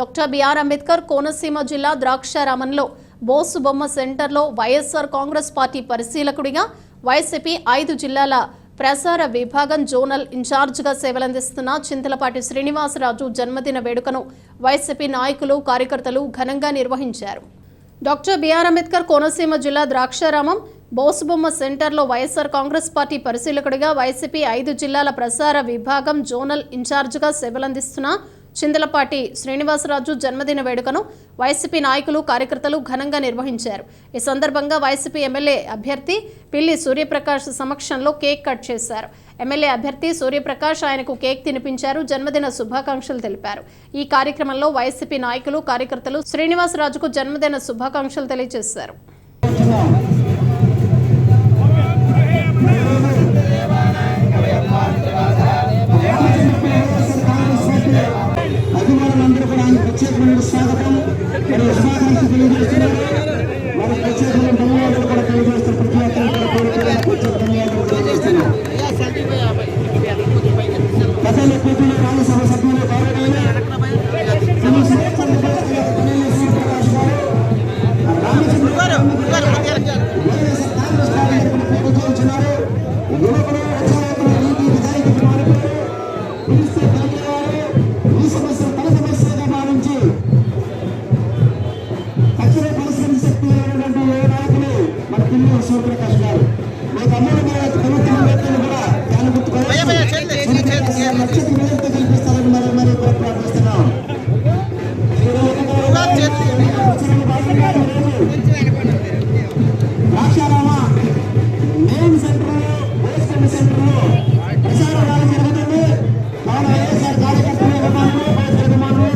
Doctor BR Ambedkar Konaseema జిల్లా ద్రాక్షారామంలో బోసు బొమ్మ సెంటర్లో వైఎస్ఆర్ కాంగ్రెస్ పార్టీ పరిశీలకుడిగా వైసీపీ ఐదు జిల్లాల ప్రసార విభాగం జోనల్ ఇన్ఛార్జ్గా సేవలందిస్తున్న చింతలపాటి శ్రీనివాసరాజు జన్మదిన వేడుకను వైసీపీ నాయకులు కార్యకర్తలు ఘనంగా నిర్వహించారు. డాక్టర్ బిఆర్ అంబేద్కర్ కోనసీమ జిల్లా ద్రాక్షారామం బోసుబొమ్మ సెంటర్లో వైఎస్ఆర్ కాంగ్రెస్ పార్టీ పరిశీలకుడిగా వైసీపీ ఐదు జిల్లాల ప్రసార విభాగం జోనల్ ఇన్ఛార్జ్గా సేవలందిస్తున్న చిందలపాటి శ్రీనివాసరాజు జన్మదిన వేడుకను వైసీపీ నాయకులు కార్యకర్తలు ఘనంగా నిర్వహించారు. ఈ సందర్భంగా వైసీపీ ఎమ్మెల్యే అభ్యర్థి పిల్లి సూర్యప్రకాష్ సమక్షంలో కేక్ కట్ చేశారు. ఎమ్మెల్యే అభ్యర్థి సూర్యప్రకాష్ ఆయనకు కేక్ తినిపించారు. జన్మదిన శుభాకాంక్షలు తెలిపారు. ఈ కార్యక్రమంలో వైసీపీ నాయకులు కార్యకర్తలు శ్రీనివాసరాజుకు జన్మదిన శుభాకాంక్షలు తెలియజేశారు. ప్రత్యేకమైన స్వాగతం మరి శుభాకాంక్షలు తెలియజేస్తున్నారు మరి ప్రత్యేకమైన ధన్యవాదాలు కూడా తెలియజేస్తున్నారు ప్రతి ఒక్కరు కూడా ప్రత్యేక ధన్యవాదాలు తెలియజేస్తున్నారు ప్రజల కూతురు రాజ్యసభ సభ్యులు గౌరవనీయులు శ్రీ శ్రీచంద్ర ఎమ్మెల్యే గారు రామచంద్ర వైఎస్ఆర్ అయినటువంటి ఏ నాయకులు మన పిల్లలు సూర్యప్రకాష్ గారు? మీకు అందరూ కూడా ప్రభుత్వం వ్యక్తులు కూడా దాని గుర్తు సూర్యప్రకాష్ గారు నచ్చతి నివేదిక కల్పిస్తారని మరి మరి ప్రార్థిస్తున్నాం. ద్రాక్షారామ మెయిన్ సెంటర్ వేసుకున్న సెంటర్ ప్రసార జరుగుతుంది. కావున వైఎస్ఆర్ కార్యకర్తల అభిమానులు వైఎస్ఆర్ అభిమానులు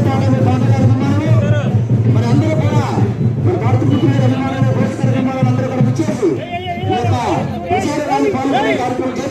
కార్యక్రమం